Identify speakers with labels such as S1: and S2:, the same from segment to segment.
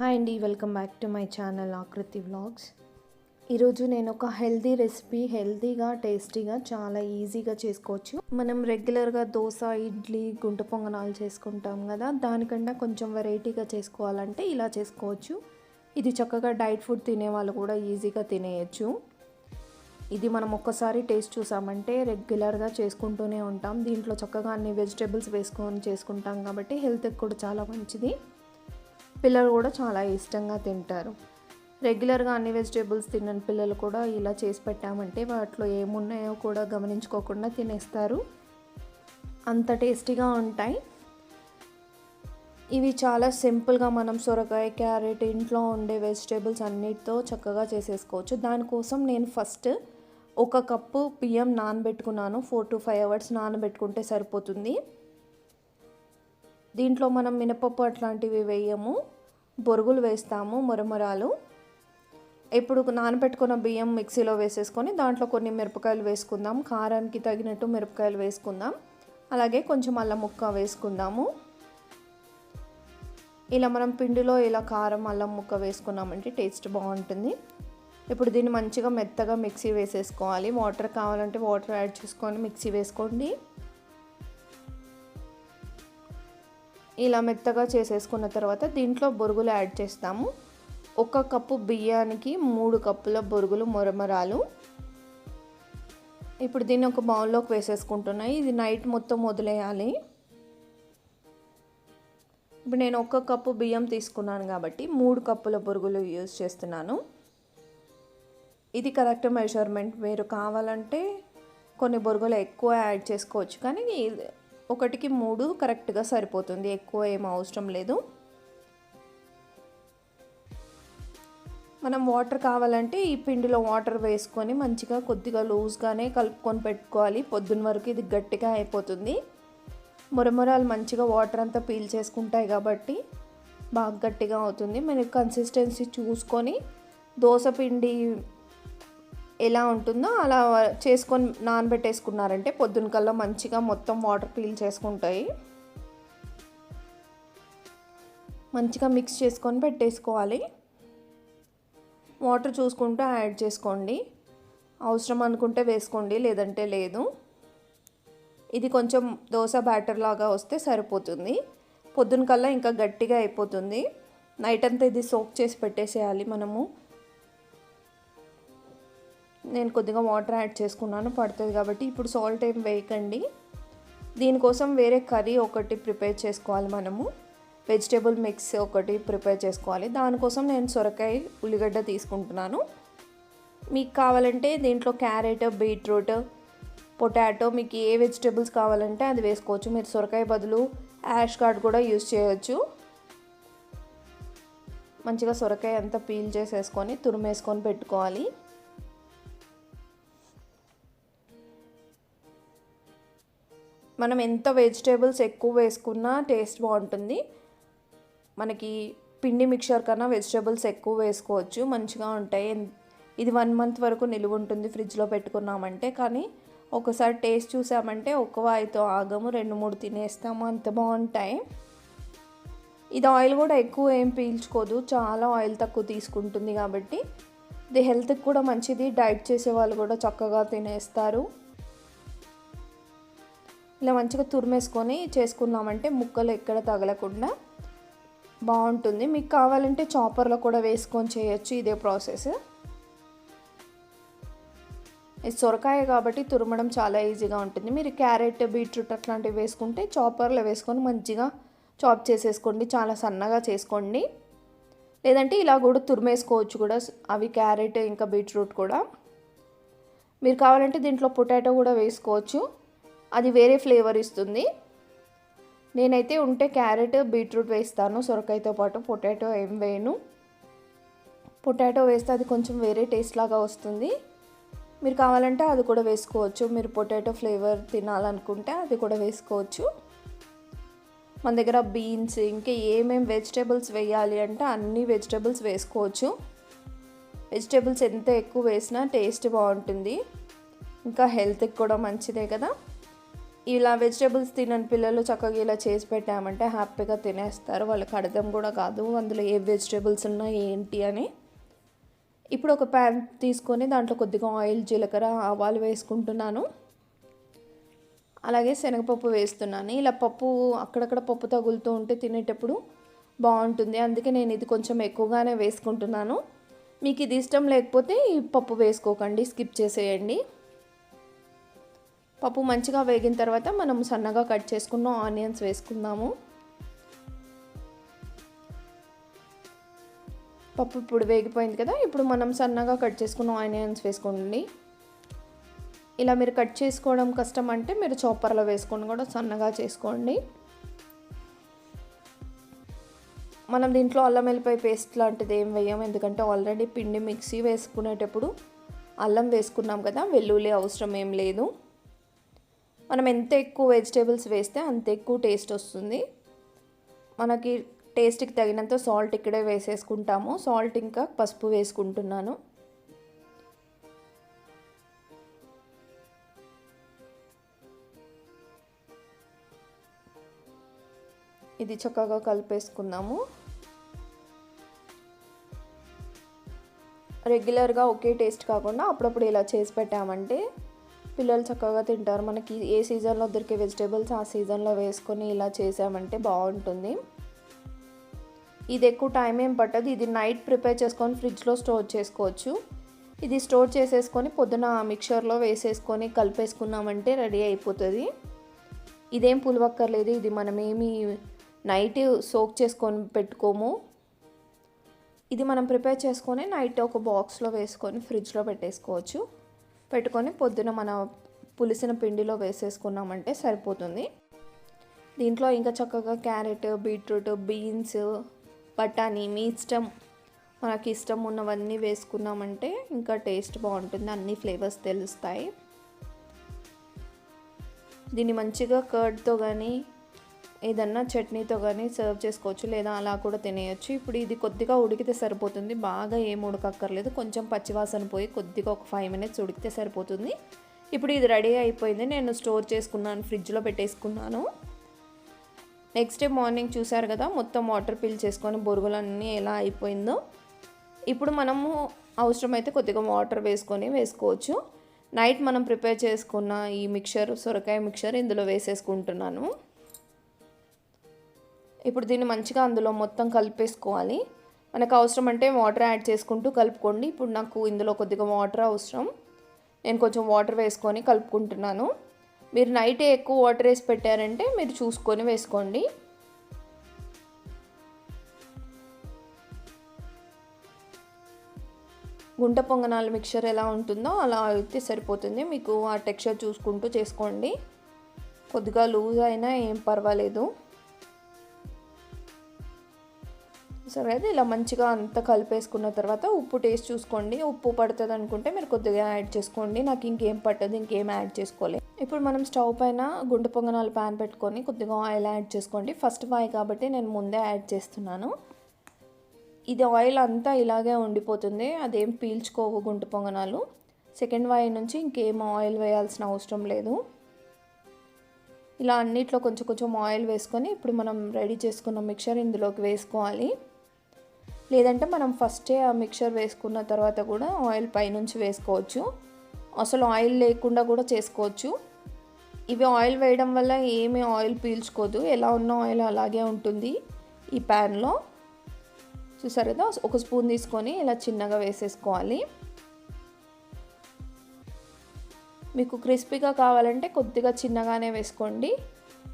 S1: Hi అండి welcome back to my channel Aakruti vlogs. ఈరోజు నేను ఒక హెల్దీ రెసిపీ హెల్దీగా టేస్టీగా చాలా ఈజీగా చేసుకోవచ్చు. మనం రెగ్యులర్గా దోశ ఇడ్లీ గుంట పొంగనాలు చేసుకుంటాం కదా దానికన్నా కొంచెం వెరైటీగా చేసుకోవాలంటే ఇలా చేసుకోవచ్చు. ఇది చక్కగా డైట్ ఫుడ్ తినే వాళ్ళు కూడా ఈజీగా తినేయచ్చు. ఇది మనం ఒక్కసారి టేస్ట్ చూసామంటే రెగ్యులర్గా చేసుకుంటూనే ఉంటాం. దీంట్లో చక్కగా అన్ని వెజిటేబుల్స్ వేసుకొని చేసుకుంటాం కాబట్టి హెల్త్కి కూడా చాలా మంచిది. పిల్లలు కూడా చాలా ఇష్టంగా తింటారు. రెగ్యులర్గా అన్ని వెజిటేబుల్స్ తినని పిల్లలు కూడా ఇలా చేసి పెట్టామంటే వాటిలో ఏమున్నాయో కూడా గమనించుకోకుండా తినేస్తారు. అంత టేస్టీగా ఉంటాయి. ఇవి చాలా సింపుల్గా మనం సొరకాయ క్యారెట్ ఇంట్లో ఉండే వెజిటేబుల్స్ అన్నిటితో చక్కగా చేసేసుకోవచ్చు. దానికోసం నేను ఫస్ట్ ఒక కప్పు బియ్యం నానబెట్టుకున్నాను. ఫోర్ టు ఫైవ్ అవర్స్ నానబెట్టుకుంటే సరిపోతుంది. దీంట్లో మనం మినపప్పు అట్లాంటివి వేయము బొరుగులు వేస్తాము మురమురాలు. ఇప్పుడు నానబెట్టుకున్న బియ్యం మిక్సీలో వేసేసుకొని దాంట్లో కొన్ని మిరపకాయలు వేసుకుందాం. కారానికి తగినట్టు మిరపకాయలు వేసుకుందాం. అలాగే కొంచెం అల్లం ముక్క వేసుకుందాము. ఇలా మనం పిండిలో ఇలా కారం అల్లం ముక్క వేసుకున్నామంటే టేస్ట్ బాగుంటుంది. ఇప్పుడు దీన్ని మంచిగా మెత్తగా మిక్సీ వేసేసుకోవాలి. వాటర్ కావాలంటే వాటర్ యాడ్ చేసుకొని మిక్సీ వేసుకోండి. ఇలా మెత్తగా చేసేసుకున్న తర్వాత దీంట్లో బొరుగులు యాడ్ చేస్తాము. ఒక కప్పు బియ్యానికి మూడు కప్పుల బొరుగులు మొరమరాలు. ఇప్పుడు దీన్ని ఒక బౌల్లోకి వేసేసుకుంటున్నాయి ఇది నైట్ మొత్తం వదిలేయాలి. ఇప్పుడు నేను ఒక కప్పు బియ్యం తీసుకున్నాను కాబట్టి మూడు కప్పుల బొరుగులు యూజ్ చేస్తున్నాను. ఇది కరెక్ట్ మెజర్మెంట్. మీరు కావాలంటే కొన్ని బొరుగులు ఎక్కువ యాడ్ చేసుకోవచ్చు. కానీ ఒకటికి మూడు కరెక్ట్గా సరిపోతుంది. ఎక్కువ ఏం అవసరం లేదు. మనం వాటర్ కావాలంటే ఈ పిండిలో వాటర్ వేసుకొని మంచిగా కొద్దిగా లూజ్గానే కలుపుకొని పెట్టుకోవాలి. పొద్దున్న వరకు ఇది గట్టిగా అయిపోతుంది. మురమురాలు మంచిగా వాటర్ అంతా పీల్ చేసుకుంటాయి కాబట్టి బాగా గట్టిగా అవుతుంది. మీరు కన్సిస్టెన్సీ చూసుకొని దోశ పిండి ఎలా ఉంటుందో అలా చేసుకొని నానబెట్టేసుకున్నారంటే పొద్దున కల్లా మంచిగా మొత్తం వాటర్ పీల్ చేసుకుంటాయి. మంచిగా మిక్స్ చేసుకొని పెట్టేసుకోవాలి. వాటర్ చూసుకుంటూ యాడ్ చేసుకోండి. అవసరం అనుకుంటే వేసుకోండి లేదంటే లేదు. ఇది కొంచెం దోశ బ్యాటర్ లాగా వస్తే సరిపోతుంది. పొద్దున కల్లా ఇంకా గట్టిగా అయిపోతుంది. నైట్ అంతా ఇది సోక్ చేసి పెట్టేసేయాలి మనము. నేను కొద్దిగా వాటర్ యాడ్ చేసుకున్నాను పడుతుంది కాబట్టి ఇప్పుడు సాల్ట్ ఏం వేయకండి. దీనికోసం వేరే కర్రీ ఒకటి ప్రిపేర్ చేసుకోవాలి మనము. వెజిటేబుల్ మిక్స్ ఒకటి ప్రిపేర్ చేసుకోవాలి. దానికోసం నేను సొరకాయ ఉల్లిగడ్డ తీసుకుంటున్నాను. మీకు కావాలంటే దీంట్లో క్యారెట్ బీట్రూట్ పొటాటో మీకు ఏ వెజిటేబుల్స్ కావాలంటే అది వేసుకోవచ్చు. మీరు సొరకాయ బదులు యాష్ కార్డ్ కూడా యూస్ చేయవచ్చు మంచిగా సొరకాయ అంతా పీల్ చేసేసుకొని తురిమేసుకొని పెట్టుకోవాలి. మనం ఎంత వెజిటేబుల్స్ ఎక్కువ వేసుకున్నా టేస్ట్ బాగుంటుంది. మనకి పిండి మిక్చర్ కన్నా వెజిటేబుల్స్ ఎక్కువ వేసుకోవచ్చు మంచిగా ఉంటాయి. ఇది వన్ మంత్ వరకు నిలువ ఉంటుంది ఫ్రిడ్జ్లో పెట్టుకున్నామంటే కానీ ఒకసారి టేస్ట్ చూసామంటే ఒక వాయితో ఆగము రెండు మూడు తినేస్తాము అంత బాగుంటాయి. ఇది ఆయిల్ కూడా ఎక్కువ ఏం పీల్చుకోదు చాలా ఆయిల్ తక్కువ తీసుకుంటుంది కాబట్టి ఇది హెల్త్కి కూడా మంచిది. డైట్ చేసే వాళ్ళు కూడా చక్కగా తినేస్తారు. ఇలా మంచిగా తురిమేసుకొని చేసుకున్నామంటే ముక్కలు ఎక్కడ తగలకుండా బాగుంటుంది. మీకు కావాలంటే చాపర్లో కూడా వేసుకొని చేయొచ్చు ఇదే ప్రాసెస్ ఇది సొరకాయ కాబట్టి తురమడం చాలా ఈజీగా ఉంటుంది. మీరు క్యారెట్ బీట్రూట్ అట్లాంటివి వేసుకుంటే చాపర్లో వేసుకొని మంచిగా చాప్ చేసేసుకోండి. చాలా సన్నగా చేసుకోండి. లేదంటే ఇలా కూడా తురిమేసుకోవచ్చు కూడా. అవి క్యారెట్ ఇంకా బీట్రూట్ కూడా. మీరు కావాలంటే దీంట్లో పొటాటో కూడా వేసుకోవచ్చు. అది వేరే ఫ్లేవర్ ఇస్తుంది. నేనైతే ఉంటే క్యారెట్ బీట్రూట్ వేస్తాను సొరకాయతో పాటు పొటాటో ఏం వేయను. పొటాటో వేస్తే అది కొంచెం వేరే టేస్ట్ లాగా వస్తుంది. మీరు కావాలంటే అది కూడా వేసుకోవచ్చు. మీరు పొటాటో ఫ్లేవర్ తినాలనుకుంటే అది కూడా వేసుకోవచ్చు. మన దగ్గర బీన్స్ ఇంకా ఏమేమి వెజిటేబుల్స్ వేయాలి అంటే అన్ని వెజిటేబుల్స్ వేసుకోవచ్చు. వెజిటేబుల్స్ ఎంత ఎక్కువ వేసినా టేస్ట్ బాగుంటుంది. ఇంకా హెల్త్కి కూడా మంచిదే కదా. ఇలా వెజిటేబుల్స్ తినని పిల్లలు చక్కగా ఇలా చేసి పెట్టామంటే హ్యాపీగా తినేస్తారు. వాళ్ళకి అర్థం కూడా కాదు అందులో ఏ వెజిటేబుల్స్ ఉన్నాయి ఏంటి అని. ఇప్పుడు ఒక ప్యాన్ తీసుకొని దాంట్లో కొద్దిగా ఆయిల్ జీలకర్ర ఆవాలు వేసుకుంటున్నాను. అలాగే శనగపప్పు వేస్తున్నాను. ఇలా పప్పు అక్కడక్కడ పప్పు తగులుతూ ఉంటే తినేటప్పుడు బాగుంటుంది. అందుకే నేను ఇది కొంచెం ఎక్కువగానే వేసుకుంటున్నాను. మీకు ఇది ఇష్టం లేకపోతే ఈ పప్పు వేసుకోకండి స్కిప్ చేసేయండి. పప్పు మంచిగా వేగిన తర్వాత మనం సన్నగా కట్ చేసుకున్న ఆనియన్స్ వేసుకుందాము. పప్పు ఇప్పుడు వేగిపోయింది కదా ఇప్పుడు మనం సన్నగా కట్ చేసుకున్న ఆనియన్స్ వేసుకోండి. ఇలా మీరు కట్ చేసుకోవడం కష్టం అంటే మీరు చాపర్లో వేసుకొని కూడా సన్నగా చేసుకోండి. మనం దీంట్లో అల్లం వెల్లిపాయ పేస్ట్ లాంటిది ఏం వేయం ఎందుకంటే ఆల్రెడీ పిండి మిక్సీ వేసుకునేటప్పుడు అల్లం వేసుకున్నాం కదా వెల్లుల్లి అవసరం ఏం లేదు. మనం ఎంత ఎక్కువ వెజిటేబుల్స్ వేస్తే అంత ఎక్కువ టేస్ట్ వస్తుంది. మనకి టేస్ట్కి తగినంత సాల్ట్ ఇక్కడే వేసేసుకుంటాము. సాల్ట్ ఇంకా పసుపు వేసుకుంటున్నాను. ఇది చక్కగా కలిపేసుకుందాము. రెగ్యులర్గా ఒకే టేస్ట్ కాకుండా అప్పుడప్పుడు ఇలా చేసి పెట్టామంటే పిల్లలు చక్కగా తింటారు. మనకి ఏ సీజన్లో దొరికే వెజిటేబుల్స్ ఆ సీజన్లో వేసుకొని ఇలా చేసామంటే బాగుంటుంది. ఇది ఎక్కువ టైం ఏం పట్టదు. ఇది నైట్ ప్రిపేర్ చేసుకొని ఫ్రిడ్జ్లో స్టోర్ చేసుకోవచ్చు. ఇది స్టోర్ చేసేసుకొని పొద్దున మిక్చర్లో వేసేసుకొని కలిపేసుకున్నామంటే రెడీ అయిపోతుంది. ఇదేం పులివక్కర్లేదు. ఇది మనమేమి నైట్ సోక్ చేసుకొని పెట్టుకోము. ఇది మనం ప్రిపేర్ చేసుకొని నైట్ ఒక బాక్స్లో వేసుకొని ఫ్రిడ్జ్లో పెట్టేసుకోవచ్చు. పెట్టుకొని పొద్దున మన పులిసిన పిండిలో వేసేసుకున్నామంటే సరిపోతుంది. దీంట్లో ఇంకా చక్కగా క్యారెట్ బీట్రూట్ బీన్స్ బఠానీ మీ ఇష్టం మనకి ఇష్టం ఉన్నవన్నీ వేసుకున్నామంటే ఇంకా టేస్ట్ బాగుంటుంది అన్ని ఫ్లేవర్స్ తెలుస్తాయి. దీన్ని మంచిగా కర్డ్తో కానీ ఏదన్నా చట్నీతో కానీ సర్వ్ చేసుకోవచ్చు లేదా అలా కూడా తినేయచ్చు. ఇప్పుడు ఇది కొద్దిగా ఉడికితే సరిపోతుంది. బాగా ఏం ఉడకక్కర్లేదు. కొంచెం పచ్చివాసన పోయి కొద్దిగా ఒక ఫైవ్ మినిట్స్ ఉడికితే సరిపోతుంది. ఇప్పుడు ఇది రెడీ అయిపోయింది. నేను స్టోర్ చేసుకున్నాను ఫ్రిడ్జ్లో పెట్టేసుకున్నాను. నెక్స్ట్ డే మార్నింగ్ చూసారు కదా మొత్తం వాటర్ పిల్ చేసుకొని బొరుగులన్నీ ఎలా అయిపోయిందో. ఇప్పుడు మనము అవసరమైతే కొద్దిగా వాటర్ వేసుకొని వేసుకోవచ్చు. నైట్ మనం ప్రిపేర్ చేసుకున్న ఈ మిక్చర్ సొరకాయ మిక్చర్ ఇందులో వేసేసుకుంటున్నాను. ఇప్పుడు దీన్ని మంచిగా అందులో మొత్తం కలిపేసుకోవాలి. మనకు అవసరం అంటే వాటర్ యాడ్ చేసుకుంటూ కలుపుకోండి. ఇప్పుడు నాకు ఇందులో కొద్దిగా వాటర్ అవసరం. నేను కొంచెం వాటర్ వేసుకొని కలుపుకుంటున్నాను. మీరు నైట్ ఎక్కువ వాటర్ వేసి పెట్టారంటే మీరు చూసుకొని వేసుకోండి. గుంట పొంగనాల మిక్చర్ ఎలా ఉంటుందో అలా అయితే సరిపోతుంది. మీకు ఆ టెక్స్చర్ చూసుకుంటూ చేసుకోండి. కొద్దిగా లూజ్ అయినా ఏం పర్వాలేదు. సరే అది ఇలా మంచిగా అంతా కలిపేసుకున్న తర్వాత ఉప్పు టేస్ట్ చూసుకోండి. ఉప్పు పడుతుంది అనుకుంటే మీరు కొద్దిగా యాడ్ చేసుకోండి. నాకు ఇంకేం పట్టదు ఇంకేం యాడ్ చేసుకోలేదు ఇప్పుడు మనం స్టవ్ పైన గుంట పొంగనాలు ప్యాన్ పెట్టుకొని కొద్దిగా ఆయిల్ యాడ్ చేసుకోండి. ఫస్ట్ వాయి కాబట్టి నేను ముందే యాడ్ చేస్తున్నాను. ఇది ఆయిల్ అంతా ఇలాగే ఉండిపోతుంది. అదేం పీల్చుకోవు గుంట పొంగనాలు. సెకండ్ వాయి నుంచి ఇంకేం ఆయిల్ వేయాల్సిన అవసరం లేదు. ఇలా అన్నిట్లో కొంచెం కొంచెం ఆయిల్ వేసుకొని ఇప్పుడు మనం రెడీ చేసుకున్న మిక్చర్ ఇందులోకి వేసుకోవాలి. లేదంటే మనం ఫస్టే ఆ మిక్చర్ వేసుకున్న తర్వాత కూడా ఆయిల్ పైనుంచి వేసుకోవచ్చు. అసలు ఆయిల్ లేకుండా కూడా చేసుకోవచ్చు. ఇవి ఆయిల్ వేయడం వల్ల ఏమీ ఆయిల్ పీల్చుకోదు. ఎలా ఉన్న ఆయిల్ అలాగే ఉంటుంది ఈ ప్యాన్లో. చూసారు కదా? ఒక స్పూన్ తీసుకొని ఇలా చిన్నగా వేసేసుకోవాలి. మీకు క్రిస్పీగా కావాలంటే కొద్దిగా చిన్నగానే వేసుకోండి.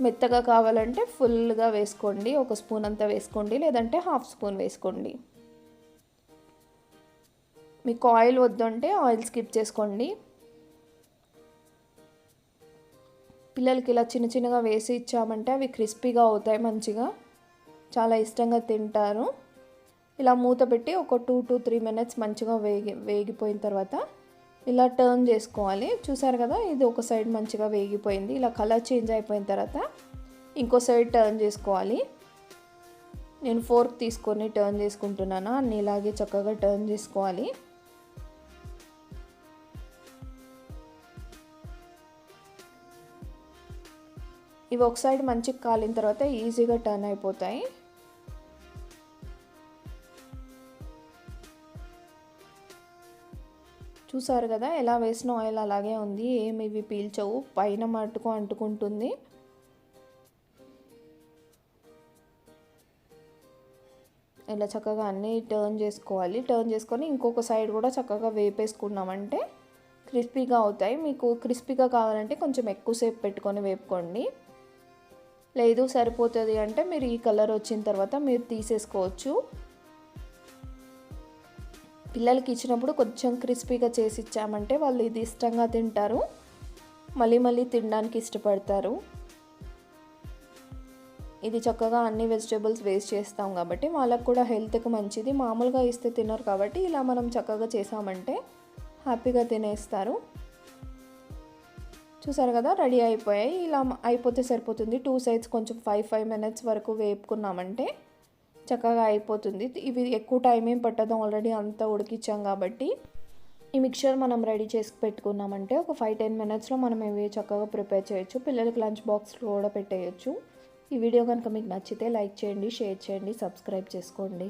S1: మెత్తగా కావాలంటే ఫుల్గా వేసుకోండి. ఒక స్పూన్ అంతా వేసుకోండి. లేదంటే హాఫ్ స్పూన్ వేసుకోండి. మీకు ఆయిల్ వద్దంటే ఆయిల్ స్కిప్ చేసుకోండి. పిల్లలకి ఇలా చిన్న చిన్నగా వేసి ఇచ్చామంటే అవి క్రిస్పీగా అవుతాయి మంచిగా. చాలా ఇష్టంగా తింటారు. ఇలా మూత పెట్టి ఒక టూ టు త్రీ మినిట్స్ మంచిగా వేగి వేగిపోయిన తర్వాత ఇలా టర్న్ చేసుకోవాలి. చూసారు కదా ఇది ఒక సైడ్ మంచిగా వేగిపోయింది. ఇలా కలర్ చేంజ్ అయిపోయిన తర్వాత ఇంకో సైడ్ టర్న్ చేసుకోవాలి. నేను ఫోర్క్ తీసుకొని టర్న్ చేసుకుంటున్నాను? అన్ని ఇలాగే చక్కగా టర్న్ చేసుకోవాలి. ఇవి ఒక సైడ్ మంచిగా కాలిన తర్వాత ఈజీగా టర్న్ అయిపోతాయి. చూసారు కదా ఎలా వేసిన ఆయిల్ అలాగే ఉంది ఏమి ఇవి పీల్చవు పైన మట్టుకు అంటుకుంటుంది. ఇలా చక్కగా అన్నీ టర్న్ చేసుకోవాలి. టర్న్ చేసుకొని ఇంకొక సైడ్ కూడా చక్కగా వేపేసుకున్నామంటే క్రిస్పీగా అవుతాయి. మీకు క్రిస్పీగా కావాలంటే కొంచెం ఎక్కువసేపు పెట్టుకొని వేపుకోండి. లేదు సరిపోతుంది అంటే మీరు ఈ కలర్ వచ్చిన తర్వాత మీరు తీసేసుకోవచ్చు. పిల్లలకి ఇచ్చినప్పుడు కొంచెం క్రిస్పీగా చేసి ఇచ్చామంటే వాళ్ళు ఇది ఇష్టంగా తింటారు. మళ్ళీ మళ్ళీ తినడానికి ఇష్టపడతారు. ఇది చక్కగా అన్ని వెజిటేబుల్స్ వేస్ట్ చేస్తాం కాబట్టి వాళ్ళకు కూడా హెల్త్కి మంచిది. మామూలుగా ఇస్తే తినరు కాబట్టి ఇలా మనం చక్కగా చేసామంటే హ్యాపీగా తినేస్తారు. చూసారు కదా రెడీ అయిపోయాయి. ఇలా అయిపోతే సరిపోతుంది. టూ సైడ్స్ కొంచెం ఫైవ్ ఫైవ్ మినిట్స్ వరకు వేపుకున్నామంటే చక్కగా అయిపోతుంది. ఇవి ఎక్కువ టైం ఏం పట్టదు. ఆల్రెడీ అంతా ఉడికిచ్చాం కాబట్టి. ఈ మిక్చర్ మనం రెడీ చేసి పెట్టుకున్నామంటే ఒక ఫైవ్ టెన్ మినిట్స్లో మనం ఇవి చక్కగా ప్రిపేర్ చేయొచ్చు. పిల్లలకి లంచ్ బాక్స్లో కూడా పెట్టేయచ్చు. ఈ వీడియో కనుక మీకు నచ్చితే లైక్ చేయండి షేర్ చేయండి సబ్స్క్రైబ్ చేసుకోండి.